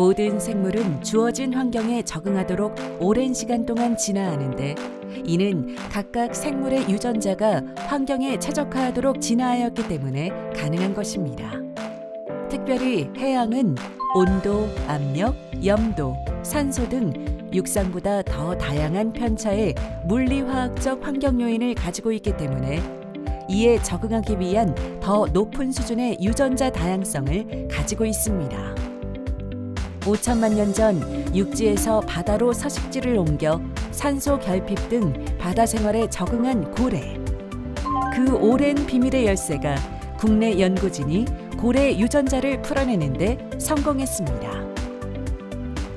모든 생물은 주어진 환경에 적응하도록 오랜 시간 동안 진화하는데 이는 각각 생물의 유전자가 환경에 최적화하도록 진화하였기 때문에 가능한 것입니다. 특별히 해양은 온도, 압력, 염도, 산소 등 육상보다 더 다양한 편차의 물리화학적 환경 요인을 가지고 있기 때문에 이에 적응하기 위한 더 높은 수준의 유전자 다양성을 가지고 있습니다. 5천만 년 전 육지에서 바다로 서식지를 옮겨 산소 결핍 등 바다 생활에 적응한 고래. 그 오랜 비밀의 열쇠가 국내 연구진이 고래 유전자를 풀어내는데 성공했습니다.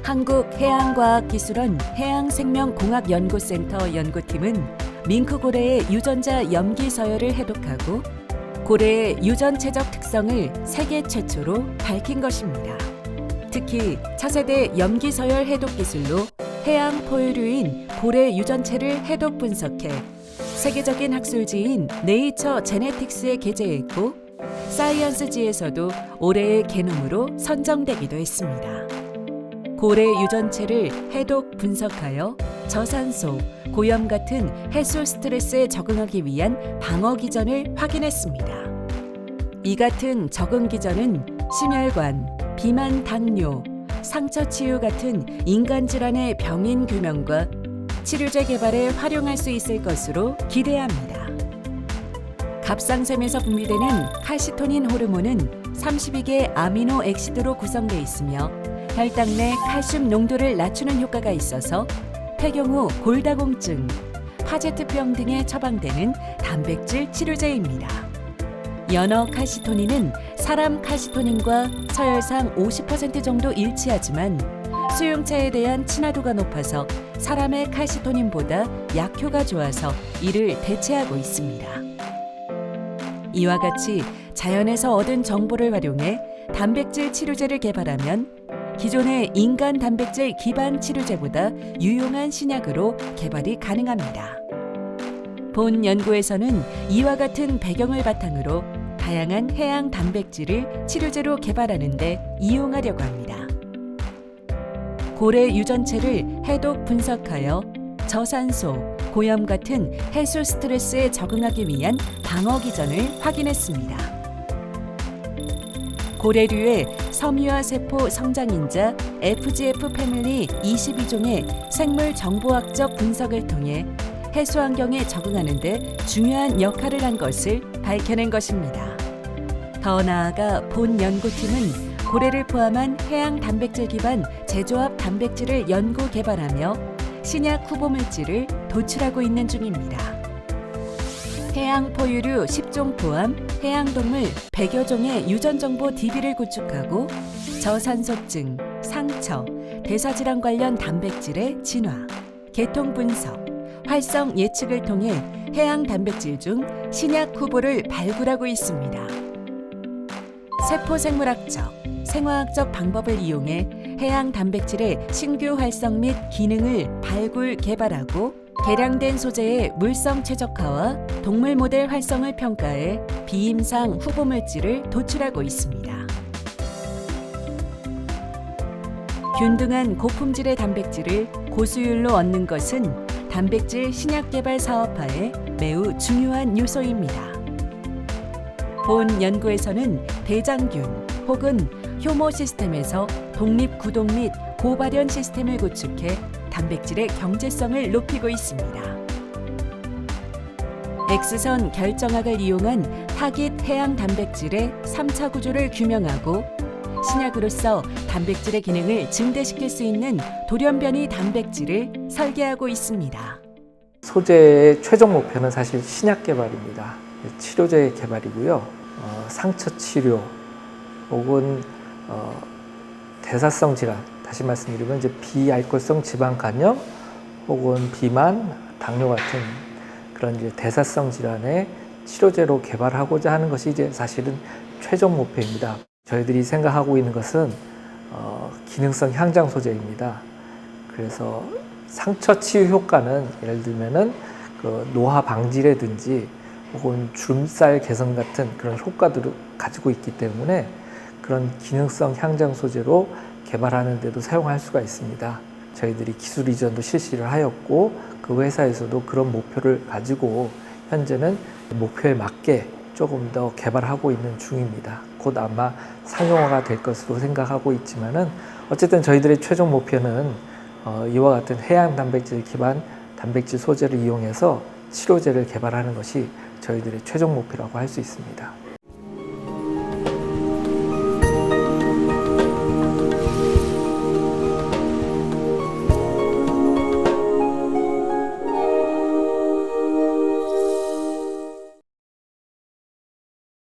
한국해양과학기술원 해양생명공학연구센터 연구팀은 밍크고래의 유전자 염기 서열을 해독하고 고래의 유전체적 특성을 세계 최초로 밝힌 것입니다. 특히 차세대 염기 서열 해독 기술로 해양 포유류인 고래 유전체를 해독 분석해 세계적인 학술지인 네이처 제네틱스에 게재했고 사이언스지에서도 올해의 게놈으로 선정되기도 했습니다. 고래 유전체를 해독 분석하여 저산소, 고염 같은 해수 스트레스에 적응하기 위한 방어 기전을 확인했습니다. 이 같은 적응 기전은 심혈관, 비만 당뇨, 상처 치유 같은 인간 질환의 병인 규명과 치료제 개발에 활용할 수 있을 것으로 기대합니다. 갑상샘에서 분비되는 칼시토닌 호르몬은 32개 아미노 액시드로 구성되어 있으며 혈당 내 칼슘 농도를 낮추는 효과가 있어서 폐경 후 골다공증, 파제트병 등에 처방되는 단백질 치료제입니다. 연어 칼시토닌은 사람 칼시토닌과 서열상 50% 정도 일치하지만 수용체에 대한 친화도가 높아서 사람의 칼시토닌보다 약효가 좋아서 이를 대체하고 있습니다. 이와 같이 자연에서 얻은 정보를 활용해 단백질 치료제를 개발하면 기존의 인간 단백질 기반 치료제보다 유용한 신약으로 개발이 가능합니다. 본 연구에서는 이와 같은 배경을 바탕으로 다양한 해양 단백질을 치료제로 개발하는 데 이용하려고 합니다. 고래 유전체를 해독 분석하여 저산소, 고염 같은 해수 스트레스에 적응하기 위한 방어 기전을 확인했습니다. 고래류의 섬유화 세포 성장인자 FGF 패밀리 22종의 생물 정보학적 분석을 통해 해수 환경에 적응하는 데 중요한 역할을 한 것을 밝혀낸 것입니다. 더 나아가 본 연구팀은 고래를 포함한 해양 단백질 기반 제조합 단백질을 연구 개발하며 신약 후보 물질을 도출하고 있는 중입니다. 해양 포유류 10종 포함 해양 동물 100여 종의 유전 정보 DB를 구축하고 저산소증, 상처, 대사질환 관련 단백질의 진화, 계통 분석, 활성 예측을 통해 해양 단백질 중 신약 후보를 발굴하고 있습니다. 세포 생물학적, 생화학적 방법을 이용해 해양 단백질의 신규 활성 및 기능을 발굴 개발하고 개량된 소재의 물성 최적화와 동물 모델 활성을 평가해 비임상 후보 물질을 도출하고 있습니다. 균등한 고품질의 단백질을 고수율로 얻는 것은 단백질 신약 개발 사업화에 매우 중요한 요소입니다. 본 연구에서는 대장균 혹은 효모 시스템에서 독립 구동 및 고발현 시스템을 구축해 단백질의 경제성을 높이고 있습니다. X선 결정학을 이용한 타깃 해양 단백질의 3차 구조를 규명하고 신약으로서 단백질의 기능을 증대시킬 수 있는 돌연변이 단백질을 설계하고 있습니다. 소재의 최종 목표는 사실 신약 개발입니다. 치료제 개발이고요. 어, 상처 치료 혹은 어, 대사성 질환, 다시 말씀드리면 이제 비알코올성 지방 간염 혹은 비만, 당뇨 같은 그런 이제 대사성 질환의 치료제로 개발하고자 하는 것이 이제 사실은 최종 목표입니다. 저희들이 생각하고 있는 것은 어, 기능성 향장 소재입니다. 그래서 상처 치유 효과는 예를 들면은 그 노화 방지라든지 혹은 주름살 개선 같은 그런 효과들을 가지고 있기 때문에 그런 기능성 향장 소재로 개발하는 데도 사용할 수가 있습니다. 저희들이 기술 이전도 실시를 하였고 그 회사에서도 그런 목표를 가지고 현재는 목표에 맞게 조금 더 개발하고 있는 중입니다. 곧 아마 상용화가 될 것으로 생각하고 있지만은 어쨌든 저희들의 최종 목표는 어, 이와 같은 해양 단백질 기반 단백질 소재를 이용해서 치료제를 개발하는 것이 저희들의 최종 목표라고 할 수 있습니다.